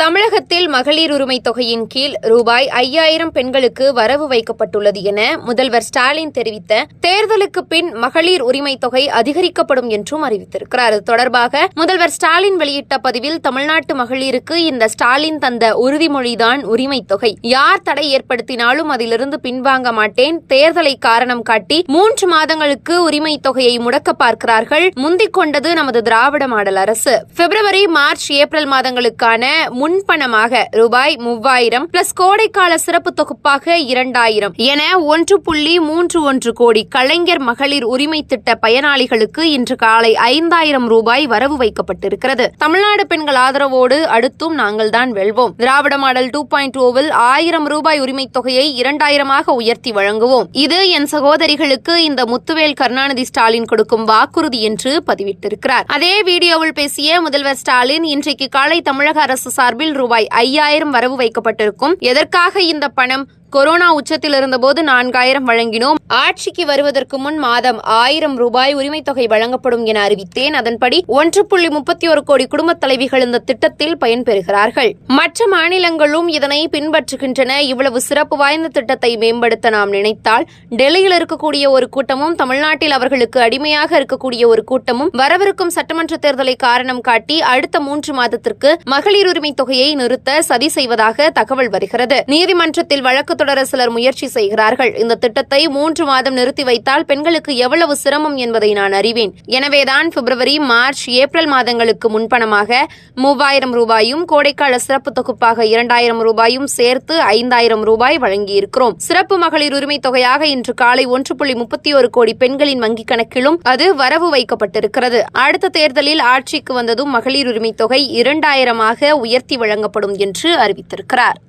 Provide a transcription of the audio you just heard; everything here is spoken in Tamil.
தமிழகத்தில் மகளிர் உரிமை தொகையின் கீழ் ரூபாய் ஐயாயிரம் பெண்களுக்கு வரவு வைக்கப்பட்டுள்ளது என முதல்வர் ஸ்டாலின் தெரிவித்த தேர்தலுக்கு பின் மகளிர் உரிமை தொகை அதிகரிக்கப்படும் என்றும் அறிவித்திருக்கிறார். இது தொடர்பாக முதல்வர் ஸ்டாலின் வெளியிட்ட பதிவில் தமிழ்நாட்டு மகளிருக்கு இந்த ஸ்டாலின் தந்த உறுதிமொழிதான் உரிமை தொகை. யார் தடை ஏற்படுத்தினாலும் அதிலிருந்து பின்வாங்க மாட்டேன். தேர்தலை காரணம் காட்டி மூன்று மாதங்களுக்கு உரிமை தொகையை முடக்க பார்க்கிறார்கள். முந்திக் கொண்டது நமது திராவிட மாடல் அரசு. பிப்ரவரி மார்ச் ஏப்ரல் மாதங்களுக்கான முன்பணமாக ரூபாய் மூவாயிரம் பிளஸ் கோடைக்கால சிறப்பு தொகுப்பாக இரண்டாயிரம் என ஒன்று புள்ளி மூன்று ஒன்று கோடி கலைஞர் மகளிர் உரிமை திட்ட பயனாளிகளுக்கு இன்று காலை ஐந்தாயிரம் ரூபாய் வரவு வைக்கப்பட்டிருக்கிறது. தமிழ்நாடு பெண்கள் ஆதரவோடு அடுத்தும் நாங்கள்தான் வெல்வோம். திராவிட மாடல் டூ பாயிண்ட் ஓவில் ஆயிரம் ரூபாய் உரிமைத் தொகையை இரண்டாயிரமாக உயர்த்தி வழங்குவோம். இது என் சகோதரிகளுக்கு இந்த முத்துவேல் கருணாநிதி ஸ்டாலின் கொடுக்கும் வாக்குறுதி என்று பதிவிட்டிருக்கிறார். அதே வீடியோவில் பேசிய முதல்வர் ஸ்டாலின் இன்றைக்கு காலை தமிழக அரசு சார்பில் ரூபாய் ஐயாயிரம் வரவு வைக்கப்பட்டிருக்கும். எதற்காக இந்த பணம் கொரோனா உச்சத்தில் இருந்தபோது நான்காயிரம் வழங்கினோம். ஆட்சிக்கு வருவதற்கு முன் மாதம் ஆயிரம் ரூபாய் உரிமைத் தொகை வழங்கப்படும் என அறிவித்தேன். அதன்படி ஒன்று புள்ளி முப்பத்தி ஒரு கோடி குடும்பத் தலைவிகள் இந்த திட்டத்தில் பயன்பெறுகிறார்கள். மற்ற மாநிலங்களும் இதனை பின்பற்றுகின்றன. இவ்வளவு சிறப்பு வாய்ந்த திட்டத்தை மேம்படுத்த நாம் நினைத்தால் டெல்லியில் இருக்கக்கூடிய ஒரு கூட்டமும் தமிழ்நாட்டில் அவர்களுக்கு அடிமையாக இருக்கக்கூடிய ஒரு கூட்டமும் வரவிருக்கும் சட்டமன்ற தேர்தலை காரணம் காட்டி அடுத்த மூன்று மாதத்திற்கு மகளிர் உரிமைத் தொகையை நிறுத்த சதி செய்வதாக தகவல் வருகிறது. நீதிமன்றத்தில் வழக்கு தொடர சிலர் முயற்சி செய்கிறார்கள். இந்த திட்டத்தை மூன்று மாதம் நிறுத்தி வைத்தால் பெண்களுக்கு எவ்வளவு சிரமம் என்பதை நான் அறிவேன். எனவேதான் பிப்ரவரி மார்ச் ஏப்ரல் மாதங்களுக்கு முன்பணமாக மூவாயிரம் ரூபாயும் கோடைக்கால சிறப்பு தொகுப்பாக இரண்டாயிரம் ரூபாயும் சேர்த்து ஐந்தாயிரம் ரூபாய் வழங்கியிருக்கிறோம். சிறப்பு மகளிர் உரிமை தொகையாக இன்று காலை ஒன்று புள்ளி முப்பத்தி ஒரு கோடி பெண்களின் வங்கிக் கணக்கிலும் அது வரவு வைக்கப்பட்டிருக்கிறது. அடுத்த தேர்தலில் ஆட்சிக்கு வந்ததும் மகளிர் உரிமைத் தொகை இரண்டாயிரமாக உயர்த்தி வழங்கப்படும் என்று அறிவித்திருக்கிறார்.